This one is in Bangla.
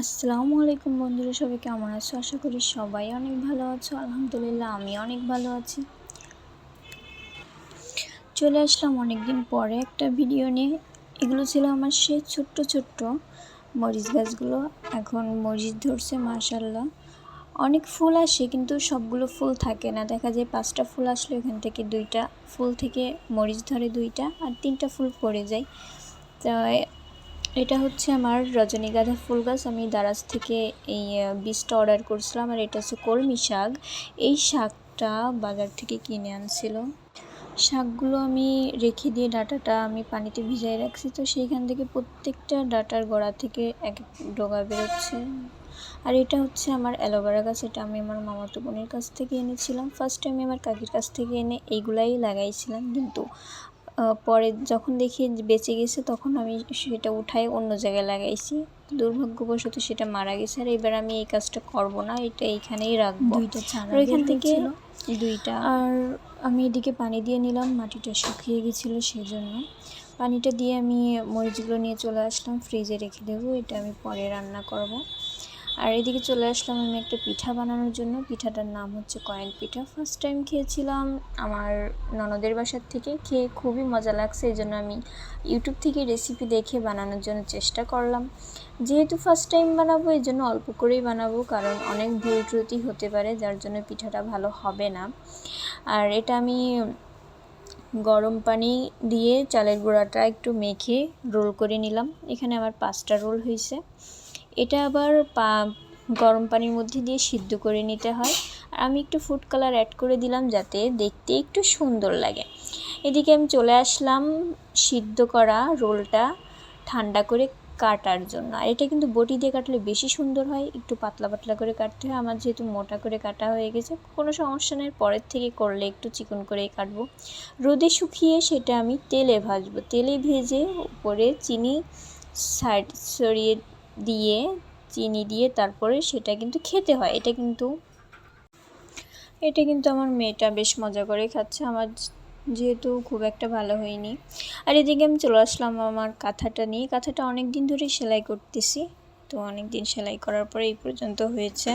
আসসালামু আলাইকুম বন্ধুরা, সবাই কেমন আছো? আশা করি সবাই অনেক ভালো আছো। আলহামদুলিল্লাহ, আমি অনেক ভালো আছি। চলে আসলাম অনেক দিন পরে একটা ভিডিও নিয়ে। এগুলো ছিল আমার সে ছোট্ট ছোট্ট মরিচ গাছগুলো। এখন মরিচ ধরছে মাশাল্লাহ অনেক ফুল আসে, কিন্তু সবগুলো ফুল থাকে না। দেখা যায় পাঁচটা ফুল আসলে ওখান থেকে দুইটা ফুল থেকে মরিচ ধরে দুইটা, আর তিনটা ফুল পড়ে যায়। তো এটা হচ্ছে আমার রজনীগন্ধা ফুল গাছ। আমি দারাজ থেকে এই বীজটা অর্ডার করছিলাম আর এটা হচ্ছে কলমি শাক। এই শাকটা বাজার থেকে কিনে আনছিল। শাকগুলো আমি রেখে দিয়ে ডাটাটা আমি পানিতে ভিজাই রাখছি। তো সেইখান থেকে প্রত্যেকটা ডাটার গোড়া থেকে এক এক ডগা বেরোচ্ছে। আর এটা হচ্ছে আমার অ্যালোভেরা গাছ। এটা আমি আমার মামাতো বোনের কাছ থেকে এনেছিলাম। ফার্স্ট টাইম আমার কাকির কাছ থেকে এনে এইগুলাই লাগাইছিলাম। কিন্তু পরে যখন দেখি বেঁচে গেছে তখন আমি সেটা উঠাই অন্য জায়গায় লাগাইছি। দুর্ভাগ্যবশত সেটা মারা গেছে আর এবার আমি এই কাজটা করব না এটা এইখানেই রাখব। দুইটা আর এখান থেকে। দুইটা। আর আমি এদিকে পানি দিয়ে নিলাম মাটিটা শুকিয়ে গেছিল সেই জন্য পানিটা দিয়ে আমি মরিচগুলো নিয়ে চলে আসলাম ফ্রিজে রেখে দেবো এটা আমি পরে রান্না করব। আর এদিকে চলে আসলাম আমি একটা পিঠা বানানোর জন্য। পিঠাটার নাম হচ্ছে কয়েন পিঠা। ফার্স্ট টাইম খেয়েছিলাম। আমার ননদের বাসার থেকে খেয়ে খুবই মজা লাগছে, এই জন্য আমি ইউটিউব থেকে রেসিপি দেখে বানানোর জন্য চেষ্টা করলাম। যেহেতু ফার্স্ট টাইম বানাবো, এই জন্য অল্প করেই বানাবো, কারণ অনেক ভুল ত্রুটি হতে পারে, যার জন্য পিঠাটা ভালো হবে না। আর এটা আমি গরম পানি দিয়ে চালের গুঁড়াটা একটু মেখে রোল করে নিলাম। এখানে আমার পাঁচটা রোল হয়েছে। এটা আবার পা, গরম পানির মধ্যে দিয়ে সিদ্ধ করে নিতে হয়। আর আমি একটু ফুড কালার অ্যাড করে দিলাম যাতে দেখতে একটু সুন্দর লাগে। এদিকে আমি চলে আসলাম সিদ্ধ করা রোলটা ঠান্ডা করে কাটার জন্য। আর এটা কিন্তু বটি দিয়ে কাটলে বেশি সুন্দর হয়, একটু পাতলা পাতলা করে কাটতে হয়। আমার যেহেতু মোটা করে কাটা হয়ে গেছে, কোনো সমস্যা নেই। পরের থেকে করলে একটু চিকন করেই কাটবো। রোদে শুকিয়ে সেটা আমি তেলে ভাজবো। তেলে ভেজে উপরে চিনি সাইড সরিয়ে দিয়ে, চিনি দিয়ে তারপরে সেটা কিন্তু খেতে হয়। এটা কিন্তু এটা কিন্তু আমার মেয়েটা বেশ মজা করে খাচ্ছে। আমার যেহেতু খুব একটা ভালো হয়নি। আর এদিকে আমি চলে আসলাম আমার কাঁথাটা নিয়ে। কাঁথাটা অনেক দিন ধরে সেলাই করতেছি। তো অনেক দিন সেলাই করার পরে এই পর্যন্ত হয়েছে।